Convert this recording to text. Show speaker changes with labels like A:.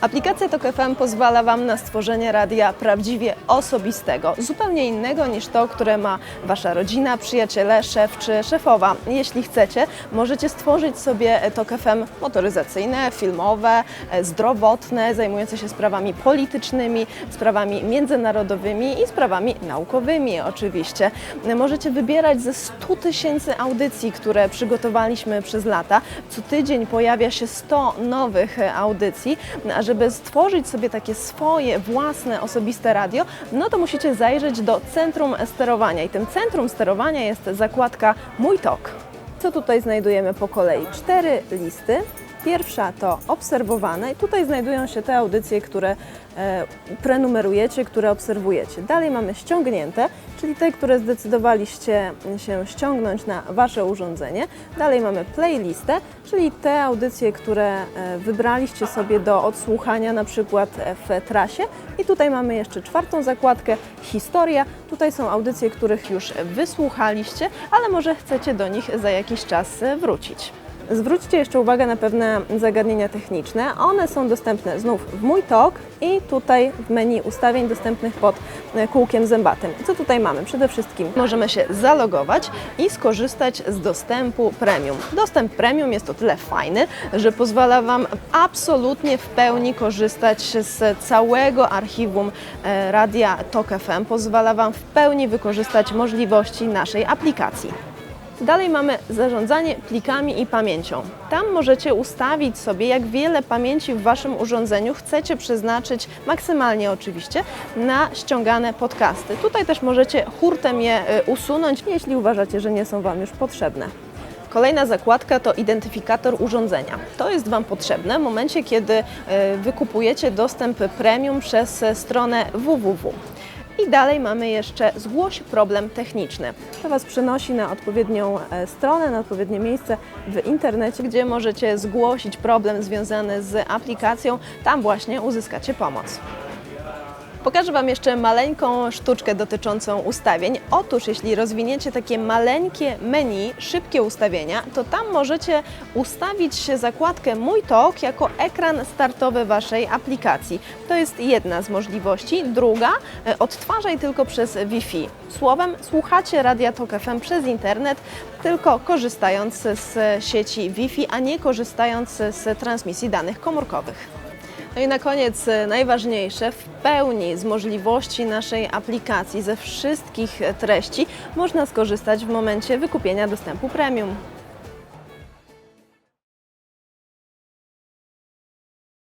A: Aplikacja Tok FM pozwala Wam na stworzenie radia prawdziwie osobistego, zupełnie innego niż to, które ma Wasza rodzina, przyjaciele, szef czy szefowa. Jeśli chcecie, możecie stworzyć sobie Tok FM motoryzacyjne, filmowe, e, zdrowotne, zajmujące się sprawami politycznymi, sprawami międzynarodowymi i sprawami naukowymi oczywiście. Możecie wybierać ze 100 tysięcy audycji, które przygotowaliśmy przez lata. Co tydzień pojawia się 100 nowych e, audycji, a żeby stworzyć sobie takie swoje własne osobiste radio, no to musicie zajrzeć do centrum sterowania i tym centrum sterowania jest zakładka Mój Tok. Co tutaj znajdujemy po kolei? Cztery listy. Pierwsza to obserwowane i tutaj znajdują się te audycje, które e, prenumerujecie, które obserwujecie. Dalej mamy ściągnięte, czyli te, które zdecydowaliście się ściągnąć na Wasze urządzenie. Dalej mamy playlistę, czyli te audycje, które e, wybraliście sobie do odsłuchania na przykład w trasie. I tutaj mamy jeszcze czwartą zakładkę historia. Tutaj są audycje, których już wysłuchaliście, ale może chcecie do nich za jakiś czas wrócić. Zwróćcie jeszcze uwagę na pewne zagadnienia techniczne. One są dostępne znów w Mój Tok i tutaj w menu ustawień dostępnych pod e, kółkiem zębatym. Co tutaj mamy? Przede wszystkim możemy się zalogować i skorzystać z dostępu premium. Dostęp premium jest o tyle fajny, że pozwala Wam absolutnie w pełni korzystać z całego archiwum e, radia Tok FM. Pozwala Wam w pełni wykorzystać możliwości naszej aplikacji. Dalej mamy zarządzanie plikami i pamięcią. Tam możecie ustawić sobie, jak wiele pamięci w Waszym urządzeniu chcecie przeznaczyć, maksymalnie oczywiście, na ściągane podcasty. Tutaj też możecie hurtem je y, usunąć, jeśli uważacie, że nie są Wam już potrzebne. Kolejna zakładka to identyfikator urządzenia. To jest Wam potrzebne w momencie, kiedy y, wykupujecie dostęp premium przez e, stronę www. I dalej mamy jeszcze zgłoś problem techniczny. To Was przenosi na odpowiednią e, stronę, na odpowiednie miejsce w internecie, gdzie możecie zgłosić problem związany z aplikacją. Tam właśnie uzyskacie pomoc. Pokażę Wam jeszcze maleńką sztuczkę dotyczącą ustawień. Otóż, jeśli rozwiniecie takie maleńkie menu, szybkie ustawienia, to tam możecie ustawić zakładkę Mój Tok jako ekran startowy Waszej aplikacji. To jest jedna z możliwości. Druga, e, odtwarzaj tylko przez Wi-Fi. Słowem, słuchacie Radia Tok FM przez internet, tylko korzystając z sieci Wi-Fi, a nie korzystając z transmisji danych komórkowych. No i na koniec e, najważniejsze, w pełni z możliwości naszej aplikacji, ze wszystkich treści można skorzystać w momencie wykupienia dostępu premium.